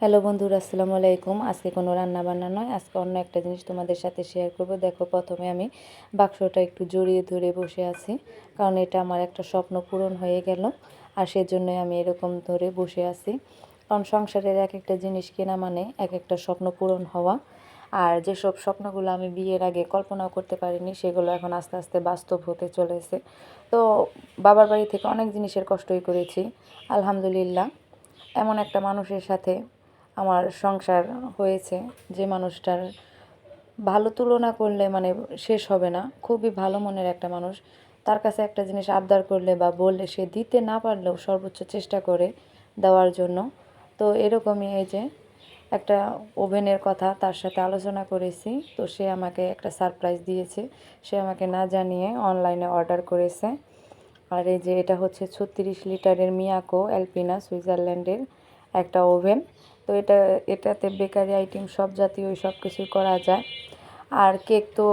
Hello বন্ধুরা, আসসালামু আলাইকুম। আজকে কোনো রান্না বান্না নয়, আজকে অন্য একটা জিনিস তোমাদের সাথে শেয়ার করব। দেখো, প্রথমে আমি বাক্সটা একটু জড়িয়ে ধরে বসে আছি, কারণ এটা আমার একটা স্বপ্ন পূরণ হয়ে গেল, আর সেজন্যই আমি এরকম ধরে বসে আছি। কারণ সংসারের এক একটা জিনিস কেনা মানে এক একটা স্বপ্ন পূরণ হওয়া, আর যেসব স্বপ্নগুলো আমি বিয়ের আগে কল্পনাও করতে পারিনি, সেগুলো এখন আস্তে আস্তে বাস্তব হতে চলেছে। তো বাবার বাড়ি থেকে অনেক জিনিসের কষ্টই করেছি, আলহামদুলিল্লাহ। এমন একটা মানুষের সাথে আমার সংসার হয়েছে, যে মানুষটার ভালো তুলনা করলে মানে শেষ হবে না, খুবই ভালো মনের একটা মানুষ। তার কাছে একটা জিনিস আবদার করলে বা বললে সে দিতে না পারলেও সর্বোচ্চ চেষ্টা করে দেওয়ার জন্য। তো এরকমই এই যে একটা ওভেনের কথা তার সাথে আলোচনা করেছি, তো সে আমাকে একটা সারপ্রাইজ দিয়েছে। সে আমাকে না জানিয়ে অনলাইনে অর্ডার করেছে। আর এই যে এটা হচ্ছে ছত্রিশ লিটারের মিয়াকো অ্যালপিনা সুইজারল্যান্ডের। একটা ওভেন। তো এটা, এটাতে বেকারি আইটেম সব জাতীয় সব কিছুই করা যায়। আর কেক তো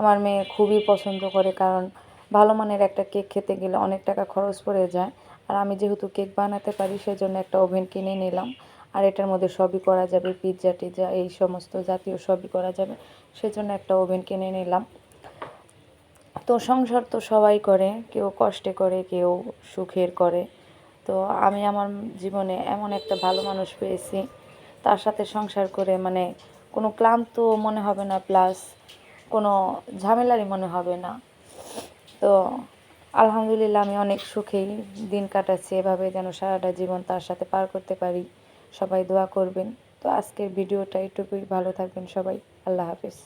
আমার মেয়ে খুবই পছন্দ করে কারণ ভালো মানের একটা কেক খেতে গেলে অনেক টাকা খরচ পড়ে যায়। আর আমি যেহেতু কেক বানাতে পারি, সেজন্য একটা ওভেন কিনে নিলাম। আর এটার মধ্যে সবই করা যাবে, পিৎজা টিজা এই সমস্ত জাতীয় সবই করা যাবে, সেজন্য একটা ওভেন কিনে নিলাম। তো সংসার তো সবাই করে, কেউ কষ্টে করে, কেউ সুখের করে। তো আমি আমার জীবনে এমন একটা ভালো মানুষ পেয়েছি। তার সাথে সংসার করে মানে কোনো ক্লান্ত মনে হবে না প্লাস কোনো ঝামেলারই মনে হবে না। তো আলহামদুলিল্লাহ আমি অনেক সুখেই দিন কাটাচ্ছি, এভাবে যেন সারাটা জীবন তার সাথে পার করতে পারি। সবাই দোয়া করবেন। তো আজকের ভিডিওটা এটুকুই। ভালো থাকবেন সবাই। আল্লাহ হাফিজ।